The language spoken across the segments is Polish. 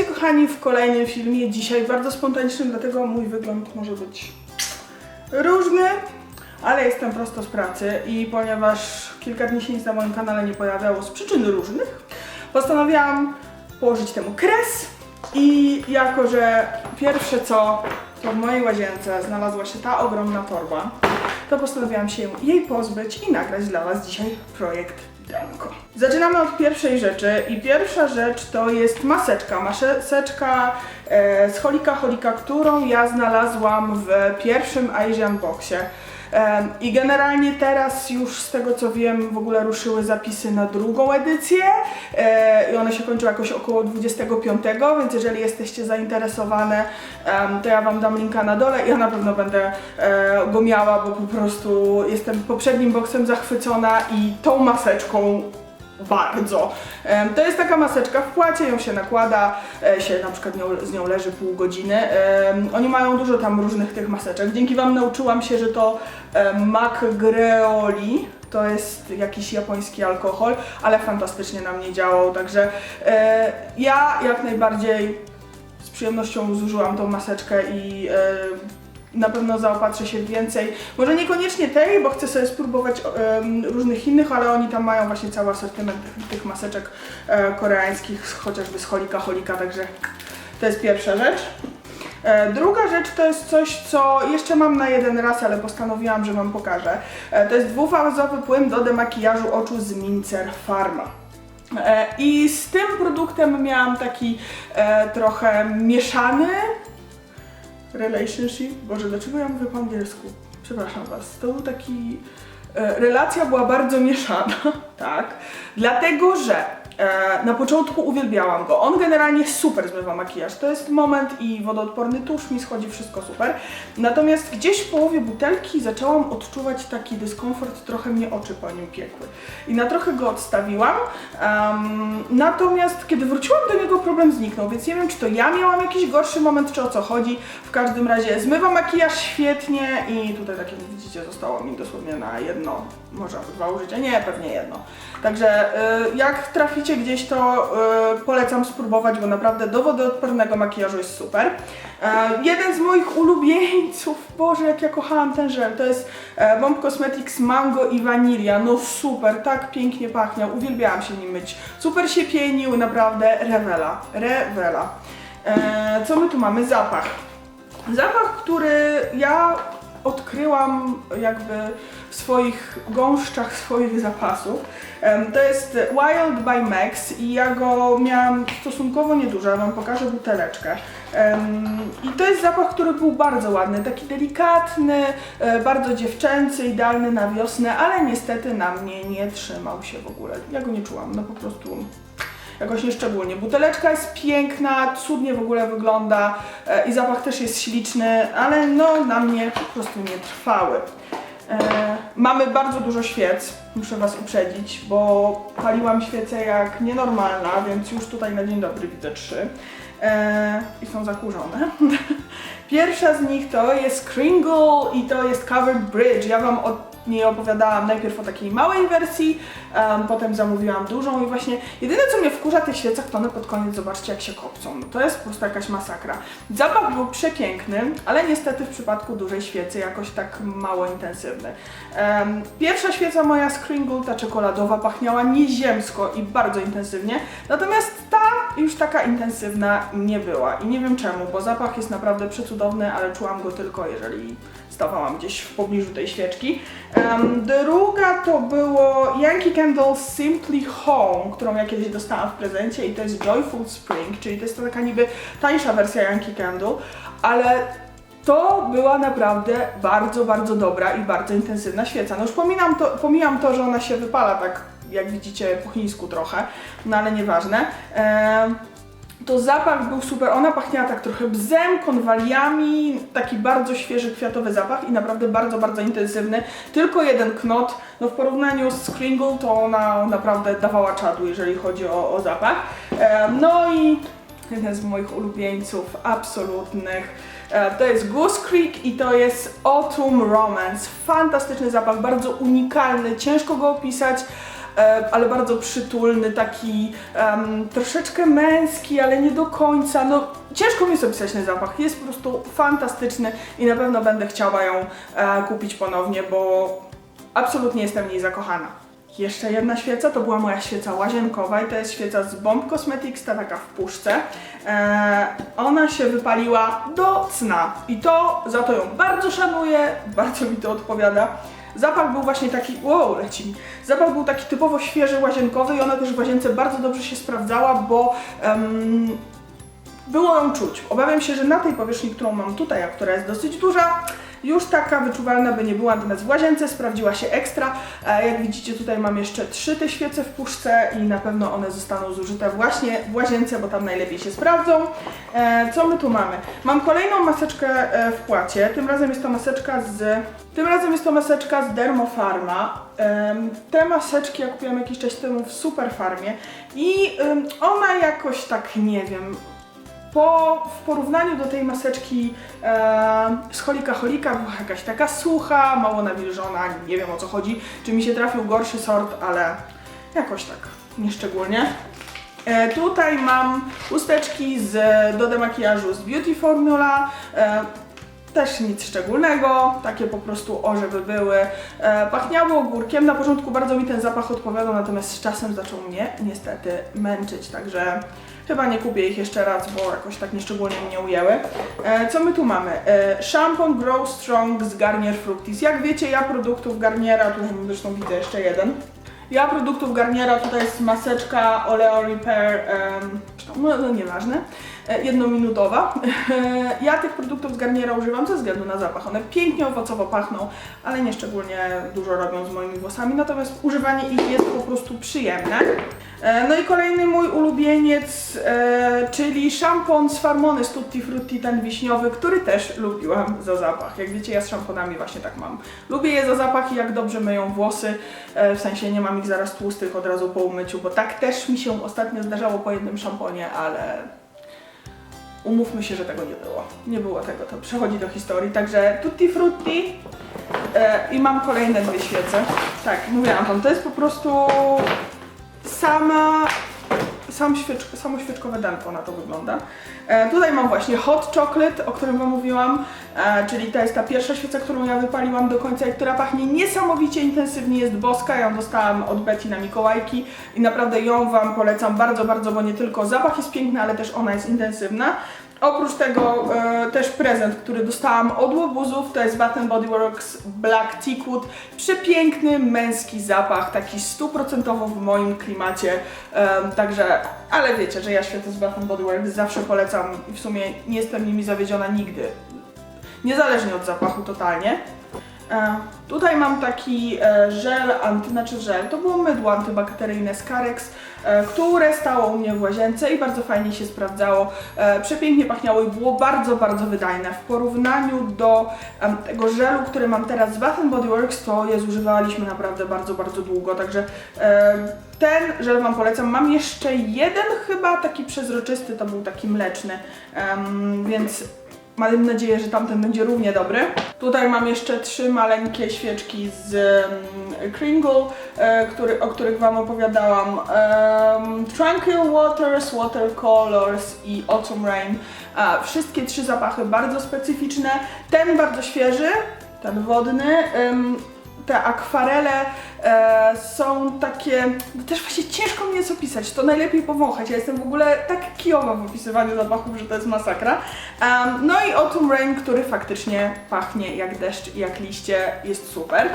Witajcie kochani w kolejnym filmie. Dzisiaj bardzo spontanicznym, dlatego mój wygląd może być różny, ale jestem prosto z pracy i ponieważ kilka dni się nic na moim kanale nie pojawiało z przyczyn różnych, postanowiłam położyć temu kres i jako, że pierwsze co to w mojej łazience znalazła się ta ogromna torba, to postanowiłam się jej pozbyć i nagrać dla Was dzisiaj projekt Denko. Zaczynamy od pierwszej rzeczy i pierwsza rzecz to jest maseczka. Maseczka e, z Holika Holika, którą ja znalazłam w pierwszym Asian Boxie. I generalnie teraz już z tego co wiem w ogóle ruszyły zapisy na drugą edycję e, i one się kończą jakoś około 25, więc jeżeli jesteście zainteresowane to ja Wam dam linka na dole ja na pewno będę e, go miała, bo po prostu jestem poprzednim boksem zachwycona i tą maseczką bardzo. To jest taka maseczka w płacie, ją się nakłada, e, się na przykład nią, z nią leży pół godziny. Oni mają dużo tam różnych tych maseczek. Dzięki Wam nauczyłam się, że to Macgreoli. To jest jakiś japoński alkohol, ale fantastycznie na mnie działał, także e, ja jak najbardziej z przyjemnością zużyłam tą maseczkę i e, na pewno zaopatrzę się więcej. Może niekoniecznie tej, bo chcę sobie spróbować em, różnych innych, ale oni tam mają właśnie cały asortyment tych, tych maseczek e, koreańskich, chociażby z Holika Holika, także to jest pierwsza rzecz. E, Druga rzecz to jest coś, co jeszcze mam na jeden raz, ale postanowiłam, że Wam pokażę. E, To jest dwufazowy płyn do demakijażu oczu z Mincer Pharma. E, I z tym produktem miałam taki e, trochę mieszany relationship. Boże, dlaczego ja mówię po angielsku? Przepraszam Was. To był taki. E, relacja była bardzo mieszana, tak? Dlatego, że na początku uwielbiałam go. On generalnie super zmywa makijaż. To jest moment i wodoodporny tusz mi schodzi, wszystko super. Natomiast gdzieś w połowie butelki zaczęłam odczuwać taki dyskomfort, trochę mnie oczy po nim piekły. I na trochę go odstawiłam. em, natomiast kiedy wróciłam do niego, problem zniknął, więc nie wiem, czy to ja miałam jakiś gorszy moment, czy o co chodzi. W każdym razie zmywa makijaż świetnie i tutaj tak jak widzicie zostało mi dosłownie na jedno, może dwa użycia, nie, pewnie jedno. Także y, jak traficie gdzieś, to y, polecam spróbować, bo naprawdę do wodoodpornego makijażu jest super. E, jeden z moich ulubieńców, Boże jak ja kochałam ten żel, to jest e, Bomb Cosmetics Mango i Vanilla, no super, tak pięknie pachniał, uwielbiałam się nim myć. Super się pienił, naprawdę, rewela, rewela. E, co my tu mamy? Zapach. Zapach, który ja odkryłam jakby w swoich gąszczach swoich zapasów. To jest Wild by Max i ja go miałam stosunkowo niedużo, wam pokażę buteleczkę. I to jest zapach, który był bardzo ładny, taki delikatny, e, bardzo dziewczęcy, idealny na wiosnę, ale niestety na mnie nie trzymał się w ogóle. Ja go nie czułam, no po prostu jakoś nieszczególnie. Buteleczka jest piękna, cudnie w ogóle wygląda e, i zapach też jest śliczny, ale no na mnie po prostu nie trwały. Mamy bardzo dużo świec, muszę Was uprzedzić, bo paliłam świece jak nienormalna, więc już tutaj na dzień dobry widzę trzy e, i są zakurzone. Pierwsza z nich to jest Kringle i to jest Covered Bridge. Ja Wam o niej opowiadałam najpierw o takiej małej wersji, em, potem zamówiłam dużą i właśnie jedyne co mnie wkurza tych świecach to one pod koniec zobaczcie jak się kopcą. No to jest po prostu jakaś masakra. Zapach był przepiękny, ale niestety w przypadku dużej świecy jakoś tak mało intensywny. Em, pierwsza świeca moja z Kringle, ta czekoladowa, pachniała nieziemsko i bardzo intensywnie, natomiast ta już taka intensywna nie była i nie wiem czemu, bo zapach jest naprawdę przecudowny, ale czułam go tylko jeżeli stawałam gdzieś w pobliżu tej świeczki. Em, druga to było Yankee Candle Simply Home, którą ja kiedyś dostałam w prezencie i to jest Joyful Spring, czyli to jest to taka niby tańsza wersja Yankee Candle, ale to była naprawdę bardzo, bardzo dobra i bardzo intensywna świeca. No już pominam to, pomijam to, że ona się wypala tak, jak widzicie, po chińsku trochę, no ale nieważne. Em, to zapach był super, ona pachniała tak trochę bzem, konwaliami, taki bardzo świeży, kwiatowy zapach i naprawdę bardzo, bardzo intensywny. Tylko jeden knot, no w porównaniu z Kringle to ona naprawdę dawała czadu, jeżeli chodzi o, o zapach. No i jeden z moich ulubieńców absolutnych. E, To jest Goose Creek i to jest Autumn Romance. Fantastyczny zapach, bardzo unikalny, ciężko go opisać, ale bardzo przytulny, taki em, troszeczkę męski, ale nie do końca. No, ciężko mi jest opisać ten zapach. Jest po prostu fantastyczny i na pewno będę chciała ją e, kupić ponownie, bo absolutnie jestem w niej zakochana. Jeszcze jedna świeca to była moja świeca łazienkowa i to jest świeca z Bomb Cosmetics, ta taka w puszce. E, ona się wypaliła do cna i to za to ją bardzo szanuję, bardzo mi to odpowiada. Zapach był właśnie taki, wow, leci mi. Zapach był taki typowo świeży, łazienkowy i ona też w łazience bardzo dobrze się sprawdzała, bo em, było ją czuć. Obawiam się, że na tej powierzchni, którą mam tutaj, a która jest dosyć duża, już taka wyczuwalna by nie była, natomiast w łazience sprawdziła się ekstra. E, Jak widzicie, tutaj mam jeszcze trzy te świece w puszce i na pewno one zostaną zużyte właśnie w łazience, bo tam najlepiej się sprawdzą. E, Co my tu mamy? Mam kolejną maseczkę e, w płacie. Tym razem jest to maseczka z... Tym razem jest to maseczka z Dermofarma. Te maseczki ja kupiłam jakiś czas temu w Superfarmie i ona jakoś tak, nie wiem, po, w porównaniu do tej maseczki e, z Holika Holika była jakaś taka sucha, mało nawilżona, nie wiem o co chodzi, czy mi się trafił gorszy sort, ale jakoś tak nieszczególnie. E, tutaj mam chusteczki z, do demakijażu z Beauty Formula. E, też nic szczególnego, takie po prostu o, żeby były. E, pachniały ogórkiem, na początku bardzo mi ten zapach odpowiadał, natomiast z czasem zaczął mnie niestety męczyć, także chyba nie kupię ich jeszcze raz, bo jakoś tak nieszczególnie mnie ujęły. E, co my tu mamy? E, Shampoo Grow Strong z Garnier Fructis. Jak wiecie, ja produktów Garniera, tutaj zresztą widzę jeszcze jeden, ja produktów Garniera, tutaj jest maseczka Oleo Repair, em, no, no jednominutowa. ja tych produktów z Garniera używam ze względu na zapach. One pięknie owocowo pachną, ale nie szczególnie dużo robią z moimi włosami, natomiast używanie ich jest po prostu przyjemne. E, No i kolejny mój ulubieniec, e, czyli szampon z Farmony z Tutti Frutti, ten wiśniowy, który też lubiłam za zapach. Jak wiecie, ja z szamponami właśnie tak mam. Lubię je za zapach i jak dobrze myją włosy, e, w sensie nie mam ich zaraz tłustych od razu po umyciu, bo tak też mi się ostatnio zdarzało po jednym szamponie, ale umówmy się, że tego nie było. Nie było tego, to przechodzi do historii, także Tutti Frutti e, i mam kolejne dwie świece. Tak, mówiłam wam, to jest po prostu sama, sam świecz, samo świeczkowe danko na to wygląda. E, tutaj mam właśnie hot chocolate, o którym wam mówiłam, e, czyli to jest ta pierwsza świeca, którą ja wypaliłam do końca i która pachnie niesamowicie intensywnie, jest boska, ja ją dostałam od Betty na Mikołajki i naprawdę ją wam polecam bardzo, bardzo, bo nie tylko zapach jest piękny, ale też ona jest intensywna. Oprócz tego e, też prezent, który dostałam od łobuzów, to jest Bath Body Works Black Teakwood. Przepiękny, męski zapach, taki stuprocentowo w moim klimacie. E, także, ale wiecie, że ja świecę z Bath Body Works zawsze polecam i w sumie nie jestem nimi zawiedziona nigdy. Niezależnie od zapachu totalnie. E, tutaj mam taki e, żel, anty, znaczy żel, to było mydło antybakteryjne z Carex, które stało u mnie w łazience i bardzo fajnie się sprawdzało. E, przepięknie pachniało i było bardzo, bardzo wydajne. W porównaniu do tego żelu, który mam teraz z Bath Body Works, to je zużywaliśmy naprawdę bardzo, bardzo długo, także e, ten żel Wam polecam. Mam jeszcze jeden chyba taki przezroczysty, to był taki mleczny, więc Mam nadzieję, że tamten będzie równie dobry. Tutaj mam jeszcze trzy maleńkie świeczki z um, Kringle, e, który, o których Wam opowiadałam. Um, Tranquil Waters, Watercolors i Autumn Rain. A, wszystkie trzy zapachy bardzo specyficzne. Ten bardzo świeży, ten wodny. Te akwarele e, są takie, no też właśnie ciężko mi jest opisać, to najlepiej powąchać. Ja jestem w ogóle tak kijowa w opisywaniu zapachów, że to jest masakra. No i Autumn Rain, który faktycznie pachnie jak deszcz i jak liście, jest super.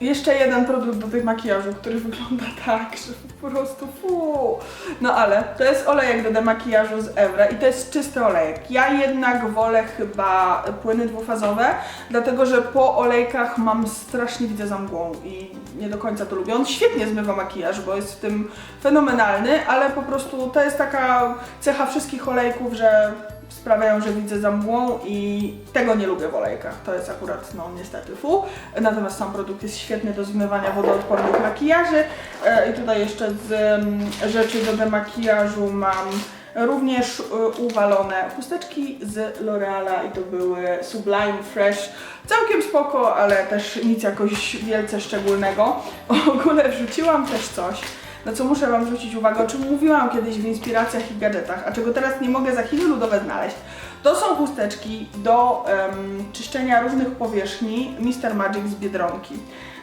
Jeszcze jeden produkt do tych makijażu, który wygląda tak, że po prostu fu. No ale to jest olejek do demakijażu z Evra i to jest czysty olejek. Ja jednak wolę chyba płyny dwufazowe, dlatego że po olejkach mam strasznie widzę za mgłą i nie do końca to lubię. On świetnie zmywa makijaż, bo jest w tym fenomenalny, ale po prostu to jest taka cecha wszystkich olejków, że sprawiają, że widzę za mgłą i tego nie lubię w olejkach. To jest akurat, no niestety, fu. Natomiast sam produkt jest świetny do zmywania wodoodpornych makijaży. E, I tutaj jeszcze z mm, rzeczy do demakijażu mam Również y, uwalone chusteczki z L'Oreala i to były Sublime Fresh. Całkiem spoko, ale też nic jakoś wielce szczególnego. W ogóle wrzuciłam też coś, na co muszę Wam zwrócić uwagę, o czym mówiłam kiedyś w inspiracjach i gadżetach, a czego teraz nie mogę za chwilę ludowe znaleźć. To są chusteczki do em, czyszczenia różnych powierzchni Mr. Magic z Biedronki.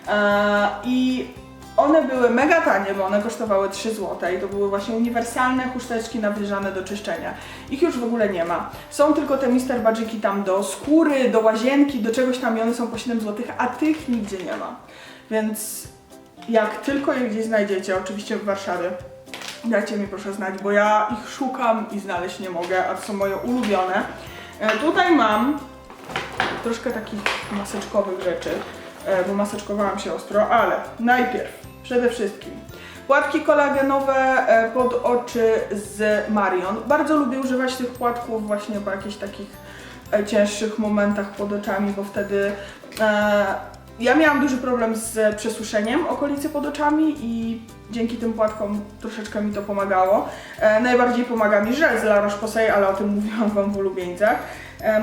E, I one były mega tanie, bo one kosztowały 3 zł i to były właśnie uniwersalne chusteczki nawilżane do czyszczenia. Ich już w ogóle nie ma. Są tylko te Mr. Magiki tam do skóry, do łazienki, do czegoś tam i one są po 7 zł, a tych nigdzie nie ma. Więc jak tylko je gdzieś znajdziecie, oczywiście w Warszawie, dajcie mi proszę znać, bo ja ich szukam i znaleźć nie mogę, a to są moje ulubione. E, tutaj mam troszkę takich maseczkowych rzeczy, e, bo maseczkowałam się ostro, ale najpierw, przede wszystkim płatki kolagenowe e, pod oczy z Marion. Bardzo lubię używać tych płatków właśnie po jakichś takich cięższych momentach pod oczami, bo wtedy ja miałam duży problem z przesuszeniem okolicy pod oczami i dzięki tym płatkom troszeczkę mi to pomagało. E, najbardziej pomaga mi żel z La Roche-Posay, ale o tym mówiłam Wam w ulubieńcach.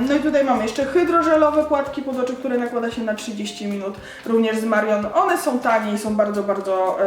No i tutaj mamy jeszcze hydrożelowe płatki pod oczy, które nakłada się na 30 minut, również z Marion. One są tanie i są bardzo, bardzo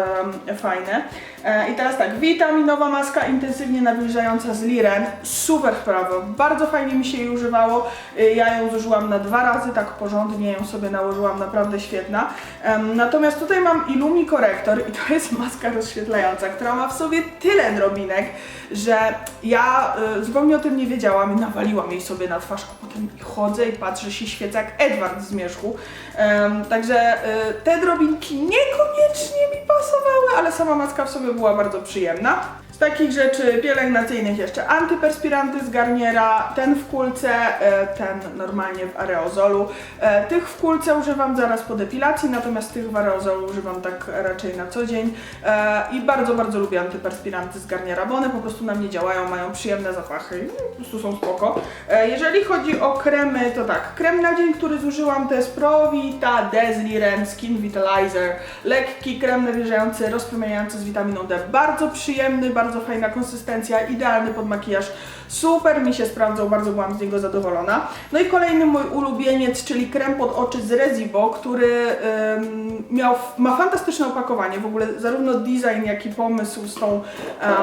em, fajne. E, I teraz tak, witaminowa maska intensywnie nawilżająca z Liren. Super sprawa, bardzo fajnie mi się jej używało. Y, Ja ją zużyłam na dwa razy, tak porządnie ją sobie nałożyłam, naprawdę świetna. Em, Natomiast tutaj mam Illumi Corrector i to jest maska rozświetlająca, która ma w sobie tyle drobinek, że ja y, zupełnie o tym nie wiedziałam i nawaliłam jej sobie na twarz, a potem chodzę i patrzę, się świecę jak Edward z Zmierzchu. Em, także y, te drobinki niekoniecznie mi pasowały, ale sama maska w sobie była bardzo przyjemna. Z takich rzeczy pielęgnacyjnych jeszcze antyperspiranty z Garniera, ten w kulce, e, ten normalnie w aerozolu. E, Tych w kulce używam zaraz po depilacji, natomiast tych w aerozolu używam tak raczej na co dzień. E, I bardzo, bardzo lubię antyperspiranty z Garniera, bo one po prostu na mnie działają, mają przyjemne zapachy i po prostu są spoko. Jeżeli chodzi o kremy, to tak, krem na dzień, który zużyłam to jest Provita Desliren Skin Vitalizer. Lekki krem nawilżający, rozpromieniający z witaminą D. Bardzo przyjemny, bardzo fajna konsystencja, idealny pod makijaż. Super mi się sprawdzał, bardzo byłam z niego zadowolona. No i kolejny mój ulubieniec, czyli krem pod oczy z Rezibo, który ym, miał, ma fantastyczne opakowanie. W ogóle zarówno design, jak i pomysł z, tą,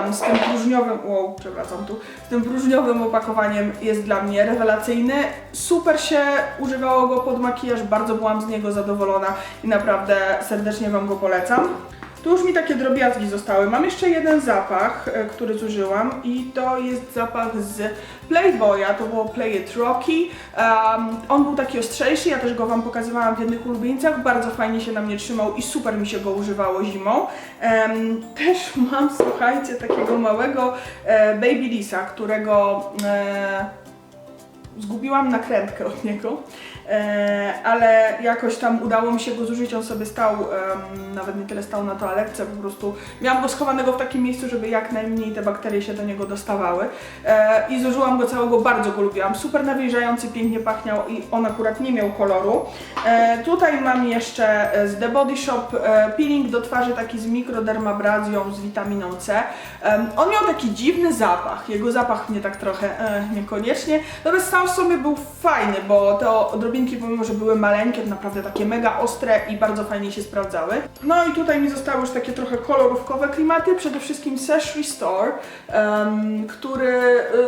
ym, z tym próżniowym, wow, przepraszam tu, z tym próżniowym opakowaniem jest dla mnie rewelacyjny. Super się używało go pod makijaż, bardzo byłam z niego zadowolona i naprawdę serdecznie Wam go polecam. Tu już mi takie drobiazgi zostały. Mam jeszcze jeden zapach, e, który zużyłam i to jest zapach z Playboya, to było Play It Rocky. Um, on był taki ostrzejszy, ja też go Wam pokazywałam w jednych ulubieńcach, bardzo fajnie się na mnie trzymał i super mi się go używało zimą. Em, też mam, słuchajcie, takiego małego e, Baby Lisa, którego e, zgubiłam nakrętkę od niego, ale jakoś tam udało mi się go zużyć, on sobie stał, nawet nie tyle stał na toaletce, po prostu miałam go schowanego w takim miejscu, żeby jak najmniej te bakterie się do niego dostawały e, i zużyłam go całego, bardzo go lubiłam, super nawilżający, pięknie pachniał i on akurat nie miał koloru. E, tutaj mam jeszcze e, z The Body Shop e, peeling do twarzy taki z mikrodermabrazją z witaminą C. On miał taki dziwny zapach, jego zapach mnie tak trochę e, niekoniecznie, natomiast sam w sobie był fajny, bo te odrobinki pomimo, że były maleńkie, to naprawdę takie mega ostre i bardzo fajnie się sprawdzały. No i tutaj mi zostały już takie trochę kolorówkowe klimaty, przede wszystkim Sesh Restore, em, który,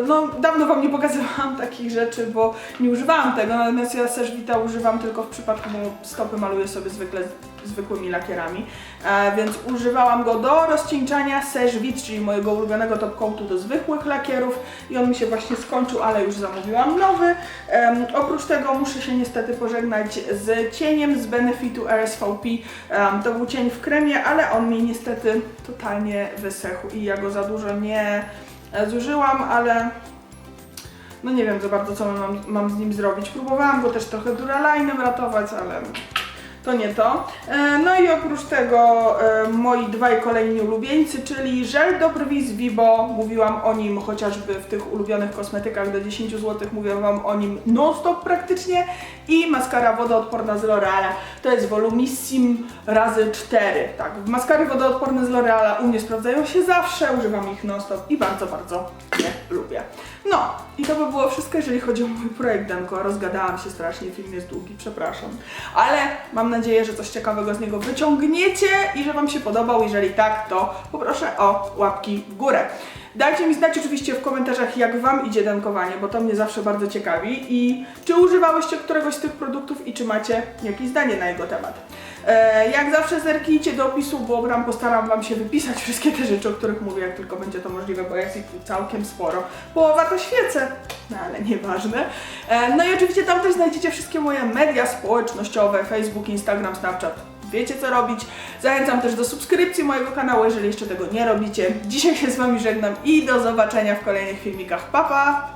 y, no dawno Wam nie pokazywałam takich rzeczy, bo nie używałam tego, natomiast ja Sesh Vita używam tylko w przypadku, bo stopy maluję sobie zwykle zwykłymi lakierami, e, więc używałam go do rozcieńczania Sesh Vit, czyli mojego ulubionego top coatu do zwykłych lakierów i on mi się właśnie skończył, ale już zamówiłam nowy. Em, oprócz tego muszę się niestety pożegnać z cieniem z Benefitu RSVP. Em, to był cień w kremie, ale on mi niestety totalnie wysechł i ja go za dużo nie e, zużyłam, ale no nie wiem za bardzo co mam, mam z nim zrobić. Próbowałam go też trochę Duralinem ratować, ale to nie to. E, No i oprócz tego e, moi dwaj kolejni ulubieńcy, czyli żel do brwi z Vibo. Mówiłam o nim chociażby w tych ulubionych kosmetykach do 10 zł, mówiłam Wam o nim non-stop praktycznie. I maskara wodoodporna z L'Oreala, to jest Volumissim razy 4. Tak, maskary wodoodporne z L'Oreala u mnie sprawdzają się zawsze, używam ich non-stop i bardzo, bardzo je lubię. No, i to by było wszystko, jeżeli chodzi o mój projekt Danko. Rozgadałam się strasznie, film jest długi, przepraszam. Ale mam nadzieję, że coś ciekawego z niego wyciągniecie i że Wam się podobał. Jeżeli tak, to poproszę o łapki w górę. Dajcie mi znać oczywiście w komentarzach, jak Wam idzie dankowanie, bo to mnie zawsze bardzo ciekawi. I czy używałyście któregoś z tych produktów i czy macie jakieś zdanie na jego temat. E, jak zawsze zerknijcie do opisu, bo tam postaram Wam się wypisać wszystkie te rzeczy, o których mówię, jak tylko będzie to możliwe, bo jest ich całkiem sporo. Połowa to świece, no ale nieważne. E, no i oczywiście tam też znajdziecie wszystkie moje media społecznościowe, Facebook, Instagram, Snapchat. Wiecie co robić. Zachęcam też do subskrypcji mojego kanału, jeżeli jeszcze tego nie robicie. Dzisiaj się z Wami żegnam i do zobaczenia w kolejnych filmikach. Pa, pa!